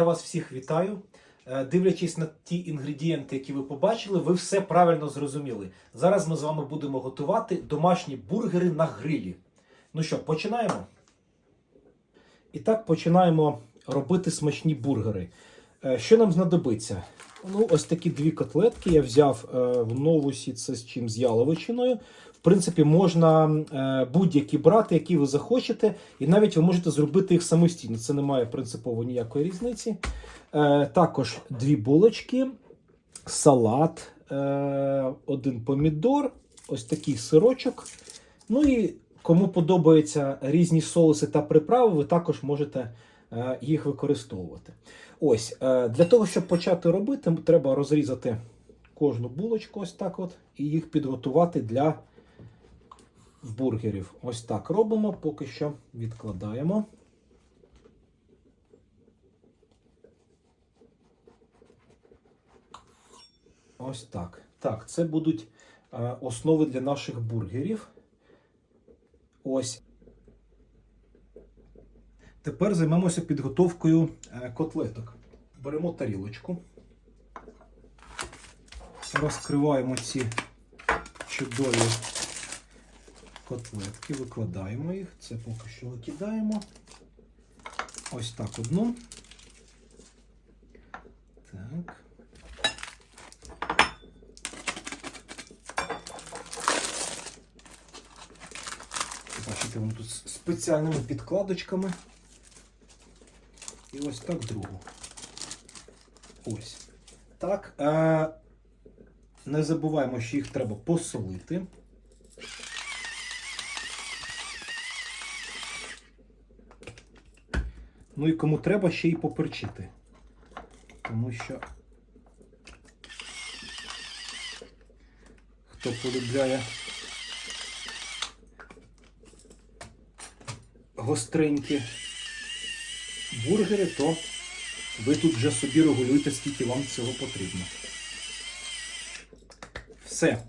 Я вас всіх вітаю. Е, Дивлячись на ті інгредієнти, які ви побачили, ви все правильно зрозуміли. Зараз ми з вами будемо готувати домашні бургери на грилі. Ну що, починаємо? І так починаємо робити смачні бургери. Е, Що нам знадобиться? Ну, ось такі дві котлетки я взяв е, в новусі, це з чим з яловичиною. В принципі, можна е, будь-які брати, які ви захочете, і навіть ви можете зробити їх самостійно. Це не має принципово ніякої різниці. Е, також дві булочки, салат, е, один помідор, ось такий сирочок. Ну і кому подобаються різні соуси та приправи, ви також можете їх використовувати. Ось, для того, щоб почати робити, треба розрізати кожну булочку, ось так от, і їх підготувати для бургерів. Ось так робимо, поки що відкладаємо. Ось так. Так, це будуть е, основи для наших бургерів. Ось. Тепер займемося підготовкою е, котлеток. Беремо тарілочку. Розкриваємо ці чудові котлетки, викладаємо їх. Це поки що викидаємо. Ось так одну. Так. Бачите, вони тут з спеціальними підкладочками. І ось так другу. Ось. Так. Е- не забуваємо, що їх треба посолити. Ну і кому треба ще й поперчити. Тому що хто полюбляє гостренькі бургери, то ви тут вже собі регулюєте, скільки вам цього потрібно. Все.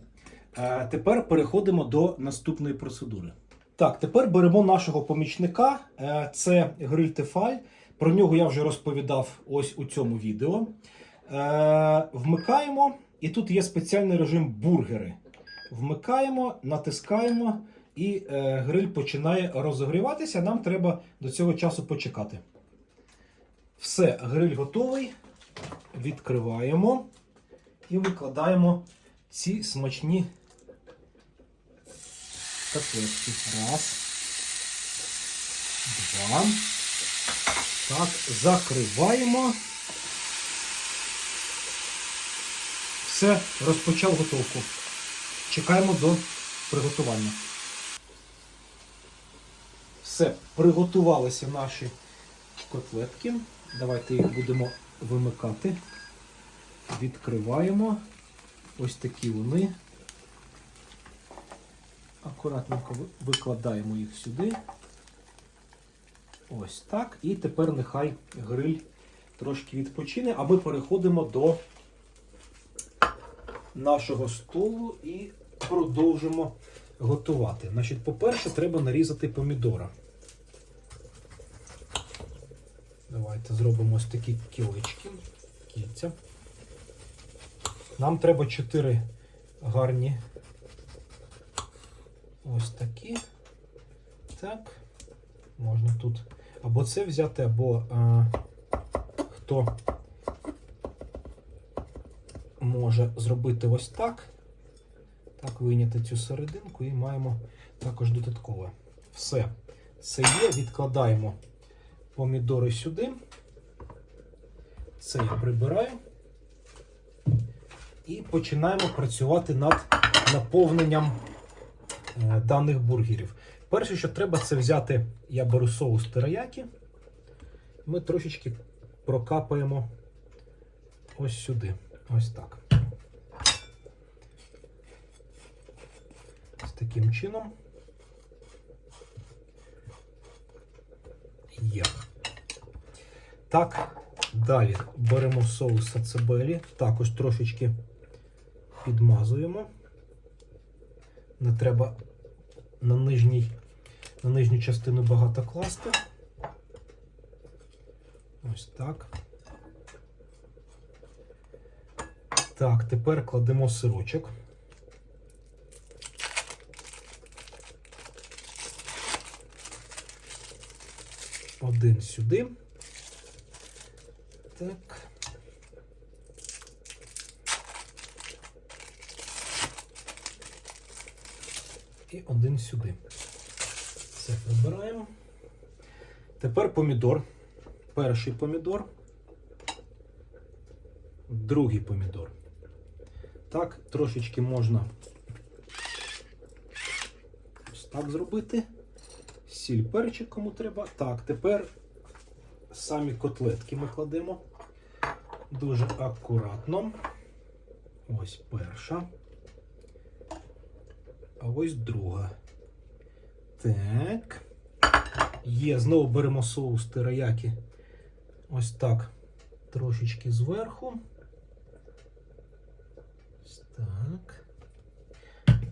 Е, Тепер переходимо до наступної процедури. Так, тепер беремо нашого помічника. Е, Це гриль Тефаль. Про нього я вже розповідав ось у цьому відео. Е, Вмикаємо, і тут є спеціальний режим бургери. Вмикаємо, натискаємо, і е, гриль починає розогріватися. Нам треба до цього часу почекати. Все, гриль готовий. Відкриваємо і викладаємо ці смачні котлетки. Раз. Два. Так, закриваємо. Все, розпочав готовку. Чекаємо до приготування. Все, приготувалися наші котлетки. Давайте їх будемо вимикати. Відкриваємо. Ось такі вони. Акуратненько викладаємо їх сюди. Ось так. І тепер нехай гриль трошки відпочине, а ми переходимо до нашого столу і продовжимо готувати. Значить, по-перше, треба нарізати помідора. Давайте зробимо ось такі кілечки, кільця. Нам треба 4 гарні ось такі. Так. Можна тут або це взяти, або а, хто може зробити ось так. Так, вийняти цю серединку і маємо також додаткове. Все. Це є, відкладаємо помідори сюди. Це я прибираю. І починаємо працювати над наповненням даних бургерів. Перше, що треба, це взяти, я беру соус териякі. Ми трошечки прокапаємо ось сюди. Ось так. Ось таким чином. Є. Так, далі беремо соус сацебелі, також трошечки підмазуємо не треба на нижній, на нижню частину багато класти. Ось так. Так, тепер кладемо сирочок. Один сюди. Так. І один сюди. Це прибираємо. Тепер помідор. Перший помідор. Другий помідор. Так, трошечки можна ось так зробити. Сіль перчик кому треба. Так, тепер самі котлетки ми кладемо дуже акуратно. Ось перша. А ось друга. Так. Є, знову беремо соус тераякі. Ось так. Трошечки зверху. Ось так.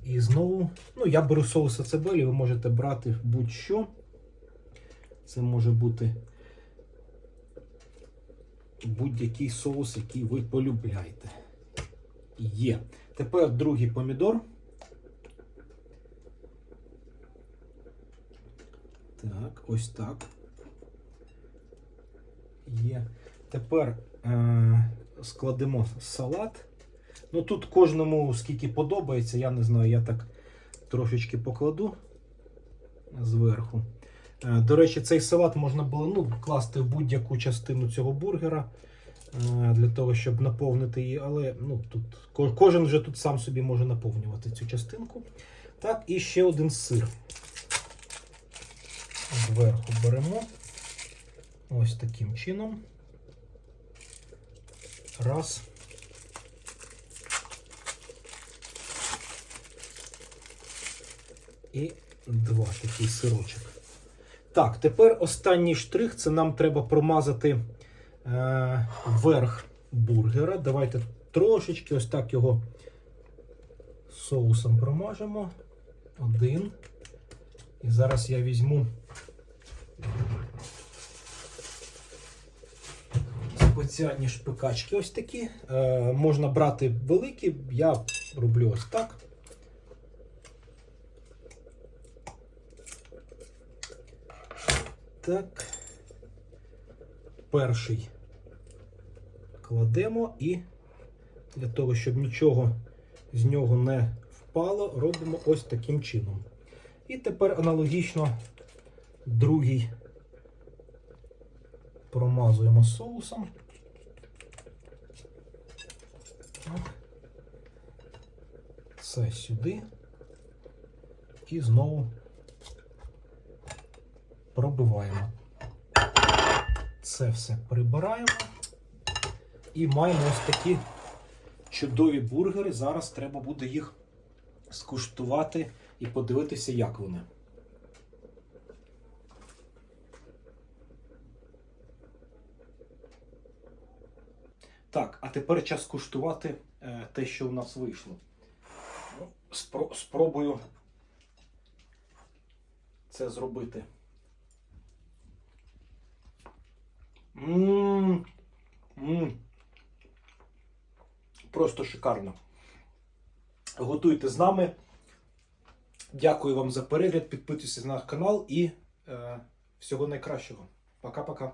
І знову, ну, я беру соус ацебелі, ви можете брати будь-що. Це може бути будь-який соус, який ви полюбляєте. Є. Тепер другий помідор. Так, ось так. Є. Тепер е- складемо салат. Ну тут кожному скільки подобається, я не знаю, я так трошечки покладу зверху. Е, До речі, цей салат можна було ну, класти в будь-яку частину цього бургера е, для того, щоб наповнити її, але ну, тут кожен вже тут сам собі може наповнювати цю частинку. Так, і ще один сир. Зверху беремо. Ось таким чином. Раз. І два такий сирочок. Так, тепер останній штрих це нам треба промазати е, верх бургера. Давайте трошечки ось так його соусом промажемо. Один. І зараз я візьму спеціальні шпикачки ось такі. Е, можна брати великі, я роблю ось так. Так. Перший кладемо і для того, щоб нічого з нього не впало, робимо ось таким чином. І тепер аналогічно другий промазуємо соусом. Це сюди. І знову пробиваємо. Це все прибираємо. І маємо ось такі чудові бургери. Зараз треба буде їх скуштувати і подивитися, як вони. Так, а тепер час куштувати е, те, що у нас вийшло. Спро- спробую це зробити. Мм. Мм. Просто шикарно. Готуйте з нами. Дякую вам за перегляд. Підписуйтесь на канал і е, всього найкращого. Пока-пока.